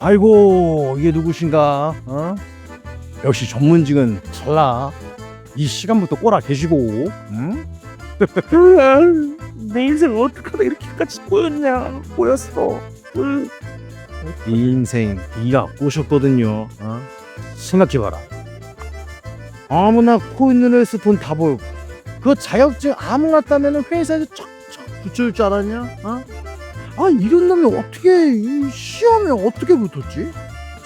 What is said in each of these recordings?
아이고 이게 누구신가? 어? 역시 전문직은 달라. 이 시간부터 꼬라 계시고, 응? 내 인생 어떡하다 이렇게까지 꼬였냐 꼬였어 으. 이 인생 네가 꼬셨거든요. 어? 생각해봐라. 아무나 코 있는 애에서 돈다 벌고 그 자격증 아무나 따면은 회사에서 척척 붙일 줄 알았냐? 어? 아 이런 놈이 어떻게 이 시험에 어떻게 붙었지?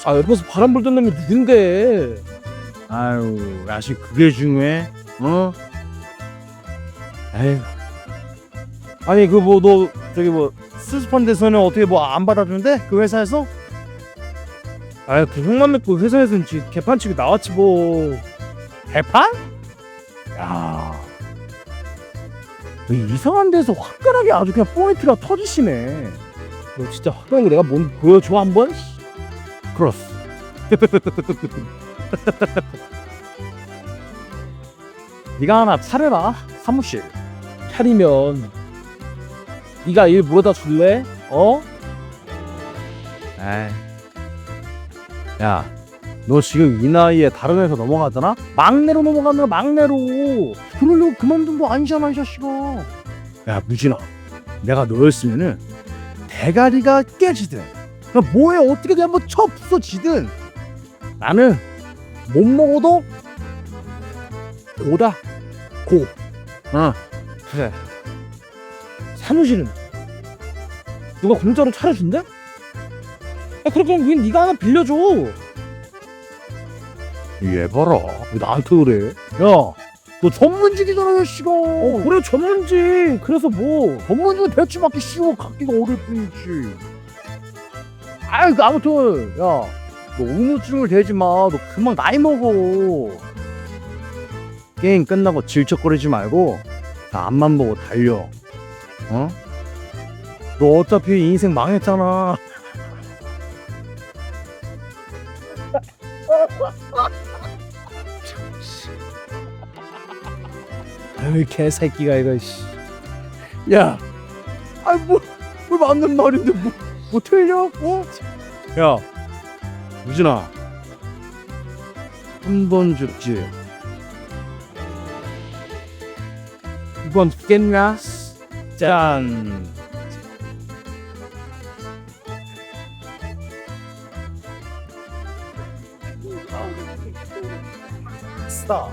아 옆에서 바람 불던 놈이 누군데 아유 아직 그게 중요해? 어? 에휴 아니 그 뭐 너 저기 뭐 수습한 데서는 어떻게 뭐 안 받아주는데 그 회사에서? 아그 형만 믿고 회사에서는 지 개판 치고 나왔지 뭐 개판? 야. 이 이상한 데서 화끈하게 아주 그냥 포인트가 터지시네. 너 진짜 화끈한 거 내가 뭔 보여줘 한번? 크로스. 네가 하나 차려라 사무실. 차리면 네가 일 물어다 줄래? 어? 에이. 야, 너 지금 이 나이에 다른 회사 넘어가잖아? 막내로 넘어가는 거야 막내로. 그러려고 그만둔 거 아니잖아 이 자식아. 야 무진아, 내가 너였으면은 대가리가 깨지든, 뭐에 어떻게 그냥 뭐쳐 부서지든 나는 못 먹어도 고다 고. 어. 그래 사무실은 누가 공짜로 차려준대? 야 그럼 그럼 왜 네가 하나 빌려줘 얘 봐라. 왜 나한테 그래? 야, 너 전문직이잖아, 이 씨가. 어 그래 전문지 그래서 뭐 전문직은 대출 받기 쉬워, 갖기가 어려울 뿐이지. 아이, 그 아무튼, 야, 너 우물쭈물 대지 마. 너 그만 나이 먹어. 게임 끝나고 질척거리지 말고, 다 앞만 보고 달려. 어? 너 어차피 인생 망했잖아. 아유 개새끼가 이거 씨 야, 아이 뭐, 뭐 맞는 말인데 뭐, 뭐 틀려? 어? 야, 유진아, 한번 죽지. 이번 죽겠냐? 짠. star.